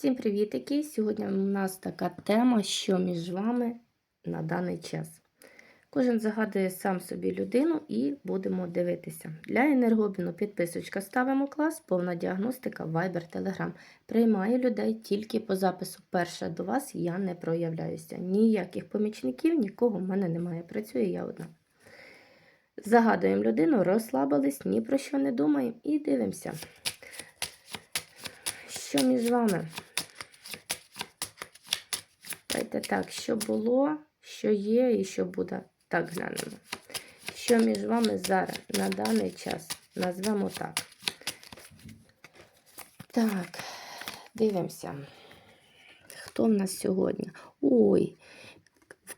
Всім привітики! Сьогодні у нас така тема, що між вами на даний час. Кожен загадує сам собі людину і будемо дивитися. Для енергобіну підписочка ставимо клас, повна діагностика, Viber, Telegram. Приймаю людей тільки по запису. Перша до вас я не проявляюся. Ніяких помічників, нікого в мене немає. Працюю я одна. Загадуємо людину, розслабились, ні про що не думаємо і дивимося. Що між вами? Давайте так, що було, що є і що буде. Так глянемо. Що між вами зараз на даний час? Назвемо так. Так, дивимося. Хто в нас сьогодні? Ой,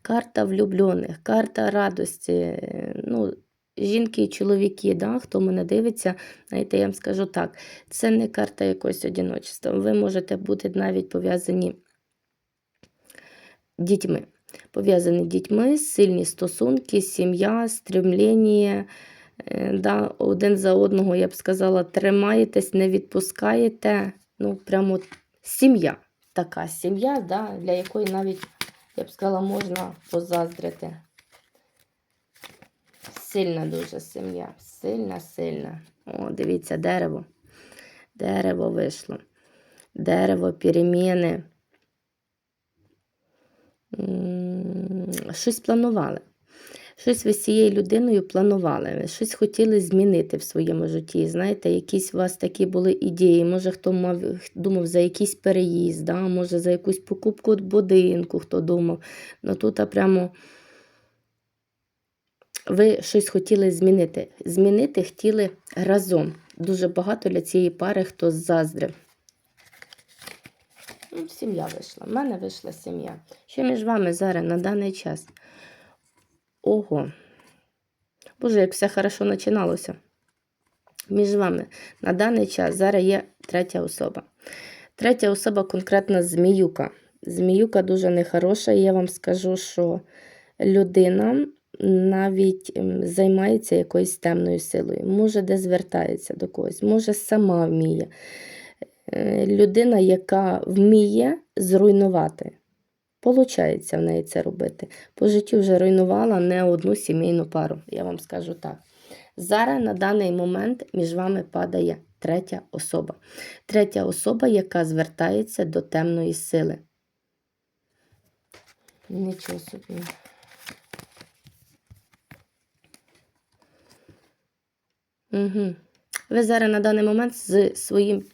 карта влюблених, карта радості. Ну, жінки і чоловіки, да, хто мене дивиться, знаєте, я вам скажу так, це не карта якогось одиночества. Ви можете бути навіть пов'язані дітьми. Пов'язані дітьми, сильні стосунки, сім'я, стремління, е, да, один за одного, я б сказала, тримаєтесь, не відпускаєте. Ну, прямо сім'я. Така сім'я, да, для якої навіть, я б сказала, можна позаздрити. Сильна дуже сім'я. Сильна, сильна. О, дивіться, дерево. Дерево вийшло. Дерево, переміни. Щось планували. Щось ви з цією людиною планували, щось хотіли змінити в своєму житті. Знаєте, якісь у вас такі були ідеї. Може, хто мав, думав за якийсь переїзд, да? може за якусь покупку будинку, хто думав. Ну тут а прямо ви щось хотіли змінити. Змінити хотіли разом. Дуже багато для цієї пари, хто заздрив. Сім'я вийшла. У мене вийшла сім'я. Що між вами зараз на даний час? Ого. Боже, як все хорошо починалося. Між вами на даний час зараз є третя особа. Третя особа конкретно зміюка. Зміюка дуже нехороша, я вам скажу, що людина навіть ем, займається якоюсь темною силою, може, де звертається до когось, може, сама вміє. Е, людина, яка вміє зруйнувати. Получається в неї це робити. По життю вже руйнувала не одну сімейну пару, я вам скажу так. Зараз на даний момент між вами падає третя особа. Третя особа, яка звертається до темної сили. Нічого собі. Угу. Ви зараз на даний момент з своїм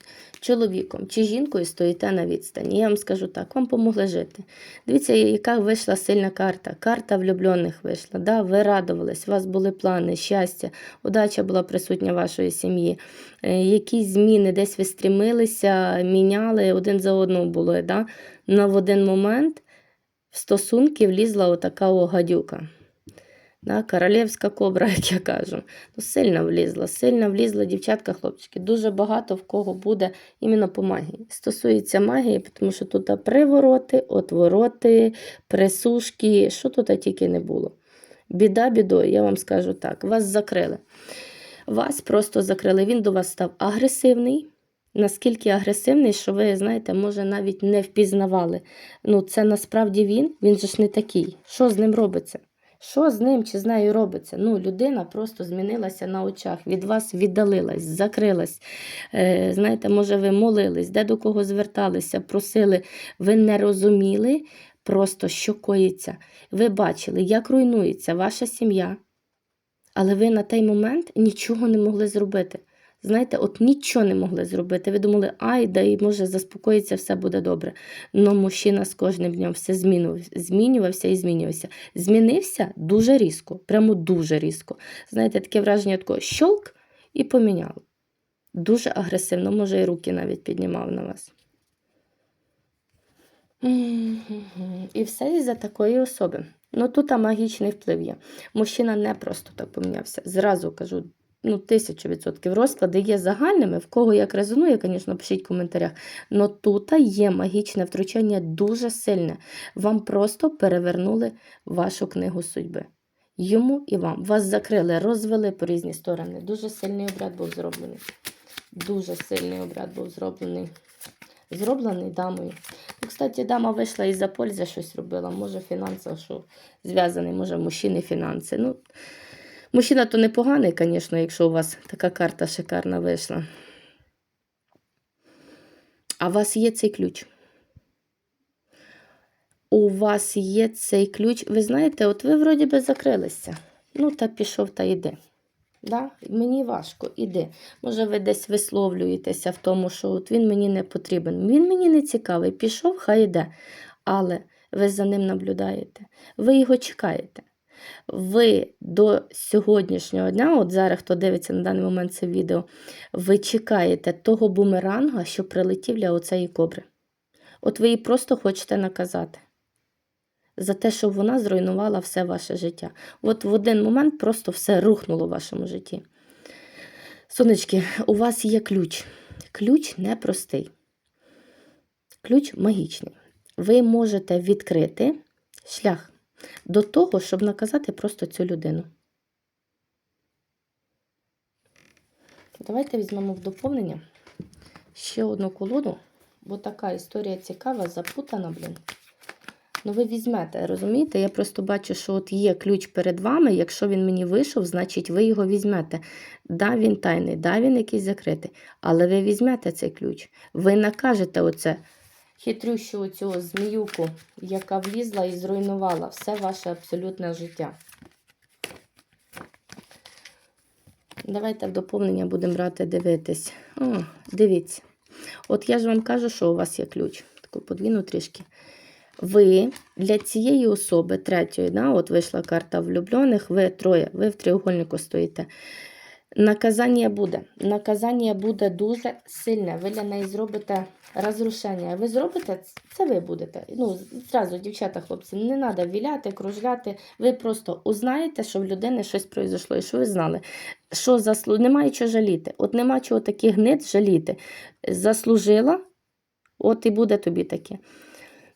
чоловіком чи жінкою стоїте на відстані. Я вам скажу так, вам помогли жити. Дивіться, яка вийшла сильна карта. Карта влюблених вийшла. Да? Ви радувались, у вас були плани, щастя, удача була присутня вашої сім'ї. Е, якісь зміни, десь ви стрімилися, міняли, один за одним було. Да? Но в один момент в стосунки влізла отака гадюка. Да, Королівська кобра, як я кажу. Ну, Сильно влізла, сильно влізла дівчатка, хлопчики. Дуже багато в кого буде іменно по магії. Стосується магії, тому що тут привороти, отвороти, присушки, що тут тільки не було. Біда, бідою, я вам скажу так: вас закрили. Вас просто закрили. Він до вас став агресивний. Наскільки агресивний, що ви, знаєте, може, навіть не впізнавали. Ну, це насправді він, він же ж не такий. Що з ним робиться? Що з ним чи з нею робиться? Ну, Людина просто змінилася на очах, від вас віддалилась, закрилась. Е, Знаєте, може, ви молились, де до кого зверталися, просили, ви не розуміли просто, що коїться. Ви бачили, як руйнується ваша сім'я, але ви на той момент нічого не могли зробити. Знаєте, от нічого не могли зробити. Ви думали, ай, да і може заспокоїться, все буде добре. Но мужчина з кожним днем все змінювався і змінювався. Змінився дуже різко, прямо дуже різко. Знаєте, таке враження такого щолк і поміняло. Дуже агресивно, може, і руки навіть піднімав на вас. І все із-за такої особи. Ну тут магічний вплив є. Мужчина не просто так помінявся. Зразу кажу, ну, тисячу відсотків розклади є загальними. В кого як резонує, звісно, пишіть в коментарях. Но тут є магічне втручання дуже сильне. Вам просто перевернули вашу книгу судьби. Йому і вам. Вас закрили, розвели по різні сторони. Дуже сильний обряд був зроблений. Дуже сильний обряд був зроблений. зроблений дамою. Ну, кстати, дама вийшла і за пользи щось робила. Може, фінансово, що зв'язаний, може, мужчини фінанси. Ну, мужчина то непоганий, звісно, якщо у вас така карта шикарна вийшла. А у вас є цей ключ. У вас є цей ключ. Ви знаєте, от ви вроді би закрилися. Ну, та пішов та йди. Да? Мені важко, іди. Може, ви десь висловлюєтеся в тому, що от він мені не потрібен. Він мені не цікавий. Пішов, хай йде. Але ви за ним наблюдаєте. Ви його чекаєте. Ви до сьогоднішнього дня, от зараз, хто дивиться на даний момент це відео, ви чекаєте того бумеранга, що прилетів для оцеї кобри. От ви її просто хочете наказати за те, щоб вона зруйнувала все ваше життя. От в один момент просто все рухнуло в вашому житті. Сонечки, у вас є ключ. Ключ непростий. Ключ магічний. Ви можете відкрити шлях до того, щоб наказати просто цю людину. Давайте візьмемо в доповнення ще одну колоду, бо така історія цікава, запутана, блін. Ну, ви візьмете, розумієте? Я просто бачу, що от є ключ перед вами. Якщо він мені вийшов, значить ви його візьмете. Да, він тайний, да, він якийсь закритий. Але ви візьмете цей ключ. Ви накажете оце хитрющу оцю зміюку, яка влізла і зруйнувала все ваше абсолютне життя. Давайте в доповнення будемо брати дивитись. О, дивіться. От я ж вам кажу, що у вас є ключ. Таку подвіну трішки. Ви для цієї особи, третьої, да, от вийшла карта влюблених, ви троє, ви в треугольнику стоїте. Наказання буде. Наказання буде дуже сильне. Ви для неї зробите розрушення. Ви зробите, це ви будете. Ну, зразу, дівчата, хлопці, не треба віляти, кружляти. Ви просто узнаєте, що в людини щось произошло, і що ви знали. Що заслу... Немає чого жаліти. От нема чого таких гнид жаліти. Заслужила, от і буде тобі таке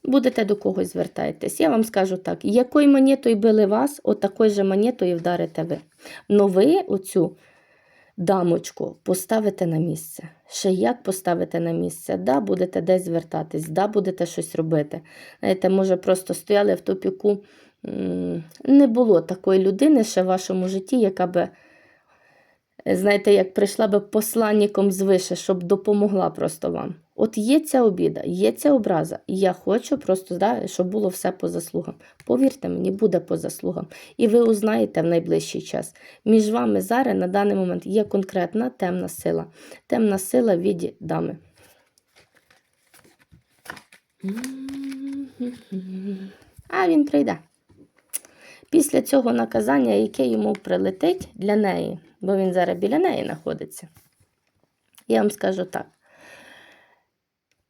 будете до когось звертаєтесь. Я вам скажу так: якою монетою били вас, от такою же монетою вдарите ви. Но ви оцю дамочку поставите на місце. Ще як поставите на місце? Да, будете десь звертатись, да, будете щось робити. Знаєте, може, просто стояли в топіку. Не було такої людини ще в вашому житті, яка би. Знаєте, як прийшла би посланником звише, щоб допомогла просто вам. От є ця обіда, є ця образа, і я хочу просто, да, щоб було все по заслугам. Повірте мені, буде по заслугам. І ви узнаєте в найближчий час. Між вами зараз на даний момент є конкретна темна сила. Темна сила віді дами. А він прийде. Після цього наказання, яке йому прилетить для неї, бо він зараз біля неї знаходиться. Я вам скажу так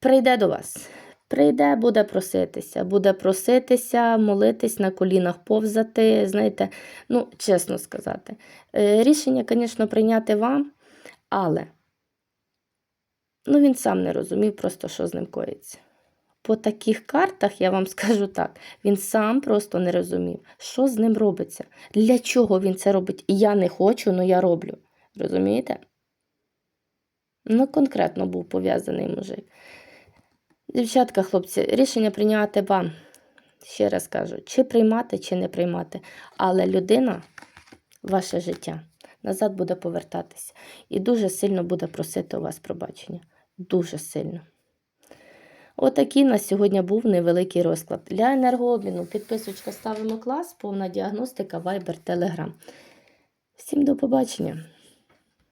прийде до вас. Прийде, буде проситися, буде проситися, молитись на колінах, повзати. Знаєте, ну, чесно сказати. Е, рішення, звісно, прийняти вам, але ну, він сам не розумів просто, що з ним коїться. По таких картах, я вам скажу так, він сам просто не розумів, що з ним робиться. Для чого він це робить? Я не хочу, але я роблю. Розумієте? Ну, конкретно був пов'язаний мужик. Дівчатка, хлопці, рішення прийняти вам. Ще раз кажу, чи приймати, чи не приймати. Але людина, ваше життя, назад буде повертатися. І дуже сильно буде просити у вас пробачення. Дуже сильно. Отакий на сьогодні був невеликий розклад. Для енергообміну підписочка ставимо клас, повна діагностика, Viber, Telegram. Всім до побачення!